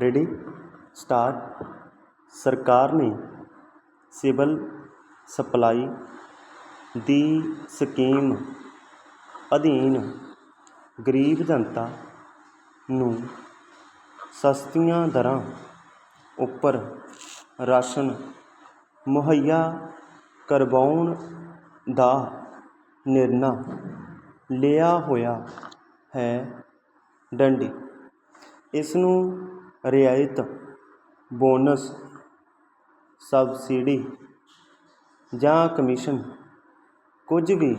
Ready? Start. ਸਰਕਾਰ ਨੇ civil supply ਦੀ scheme ਅਧੀਨ ਗਰੀਬ ਜਨਤਾ ਨੂੰ ਸਸਤੀਆਂ ਦਰਾਂ ਉੱਪਰ ਰਾਸ਼ਨ ਮੁਹੱਈਆ ਕਰਵਾਉਣ ਦਾ ਨਿਰਣਾ ਲਿਆ ਹੋਇਆ ਹੈ ਡੰਡੀ। ਇਸ ਨੂੰ ਰਿਆਇਤ, ਬੋਨਸ, ਸਬਸਿਡੀ ਜਾਂ ਕਮਿਸ਼ਨ ਕੁਝ ਵੀ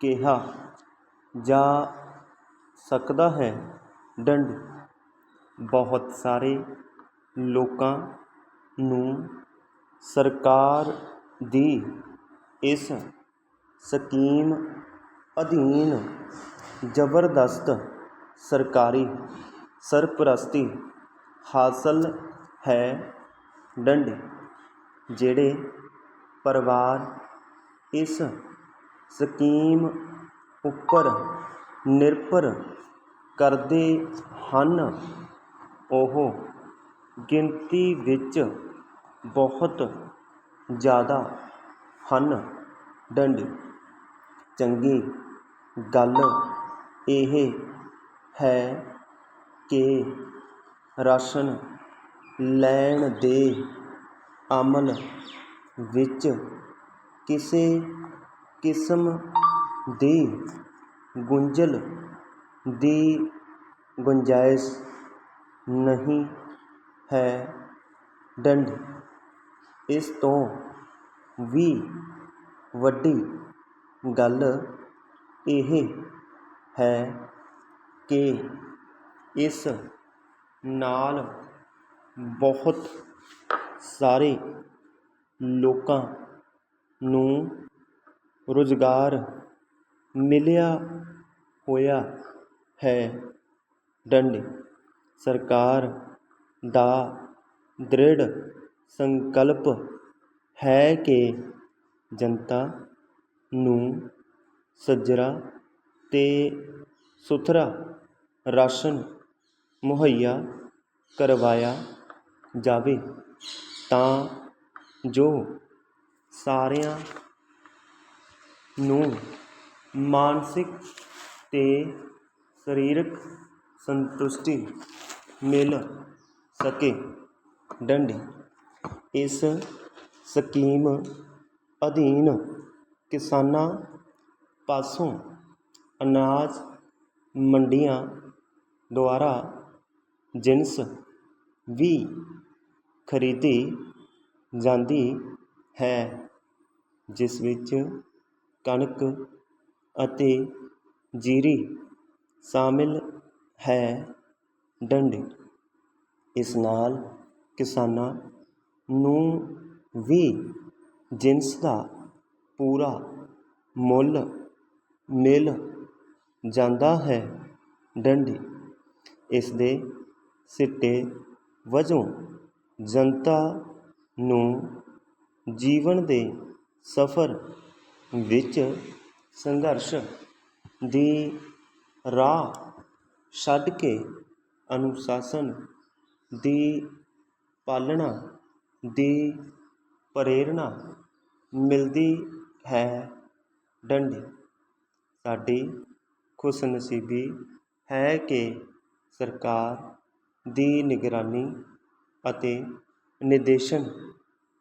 ਕਿਹਾ ਜਾ ਸਕਦਾ ਹੈ। ਡੰਡ। ਬਹੁਤ ਸਾਰੇ ਲੋਕਾਂ ਨੂੰ ਸਰਕਾਰ ਦੀ ਇਸ ਸਕੀਮ ਅਧੀਨ ਜ਼ਬਰਦਸਤ ਸਰਕਾਰੀ ਸਰਪ੍ਰਸਤੀ ਹਾਸਲ ਹੈ ਡੰਡ, ਜਿਹੜੇ ਪਰਿਵਾਰ ਇਸ ਸਕੀਮ ਉੱਪਰ ਨਿਰਭਰ ਕਰਦੇ ਹਨ, ਉਹ ਗਿਣਤੀ ਵਿੱਚ ਬਹੁਤ ਜ਼ਿਆਦਾ ਹਨ। ਡੰਡ, ਚੰਗੀ ਗੱਲ ਇਹ ਹੈ ਕਿ ਰਾਸ਼ਨ ਲੈਣ ਦੇ ਅਮਲ ਵਿੱਚ ਕਿਸੇ ਕਿਸਮ ਦੀ ਗੁੰਝਲ ਦੀ ਗੁੰਜਾਇਸ਼ ਨਹੀਂ ਹੈ। ਡੰਡ ਇਸ ਤੋਂ ਵੀ ਵੱਡੀ ਗੱਲ ਇਹ ਹੈ ਕਿ ਇਸ ਨਾਲ ਬਹੁਤ ਸਾਰੇ ਲੋਕਾਂ ਨੂੰ ਰੁਜ਼ਗਾਰ ਮਿਲਿਆ ਹੋਇਆ ਹੈ। ਡੰਡ, ਸਰਕਾਰ ਦਾ ਦ੍ਰਿੜ ਸੰਕਲਪ ਹੈ ਕਿ ਜਨਤਾ ਨੂੰ ਸੱਜਰਾ ਅਤੇ ਸੁਥਰਾ ਰਾਸ਼ਨ ਮੁਹੱਈਆ ਕਰਵਾਇਆ ਜਾਵੇ, ਤਾਂ ਜੋ ਸਾਰਿਆਂ ਨੂੰ ਮਾਨਸਿਕ ਅਤੇ ਸਰੀਰਕ ਸੰਤੁਸ਼ਟੀ ਮਿਲ ਸਕੇ। ਡੰਡ ਇਸ ਸਕੀਮ ਅਧੀਨ ਕਿਸਾਨਾਂ ਪਾਸੋਂ ਅਨਾਜ ਮੰਡੀਆਂ ਦੁਆਰਾ ਜਿਣਸ ਵੀ ਖਰੀਦੀ ਜਾਂਦੀ ਹੈ, ਜਿਸ ਵਿੱਚ ਕਣਕ ਅਤੇ ਜੀਰੀ ਸ਼ਾਮਿਲ ਹੈ। ਡੰਡ। ਇਸ ਨਾਲ ਕਿਸਾਨਾਂ ਨੂੰ ਵੀ ਜਿਣਸ ਦਾ ਪੂਰਾ ਮੁੱਲ ਮਿਲ ਜਾਂਦਾ ਹੈ। ਡੰਡ। ਇਸ ਦੇ ਸਿੱਟੇ ਵਜੋਂ ਜਨਤਾ ਨੂੰ ਜੀਵਨ ਦੇ ਸਫ਼ਰ ਵਿੱਚ ਸੰਘਰਸ਼ ਦੀ ਰਾਹ ਛੱਡ ਕੇ ਅਨੁਸ਼ਾਸਨ ਦੀ ਪਾਲਣਾ ਦੀ ਪ੍ਰੇਰਣਾ ਮਿਲਦੀ ਹੈ। ਡੰਡੀ, ਸਾਡੀ ਖੁਸ਼ਨਸੀਬੀ ਹੈ ਕਿ ਸਰਕਾਰ ਦੀ ਨਿਗਰਾਨੀ ਅਤੇ ਨਿਰਦੇਸ਼ਨ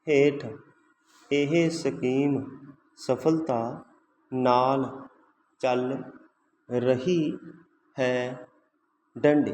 ਹੇਠ ਇਹ ਸਕੀਮ ਸਫਲਤਾ ਨਾਲ ਚੱਲ ਰਹੀ ਹੈ। ਡੰਡ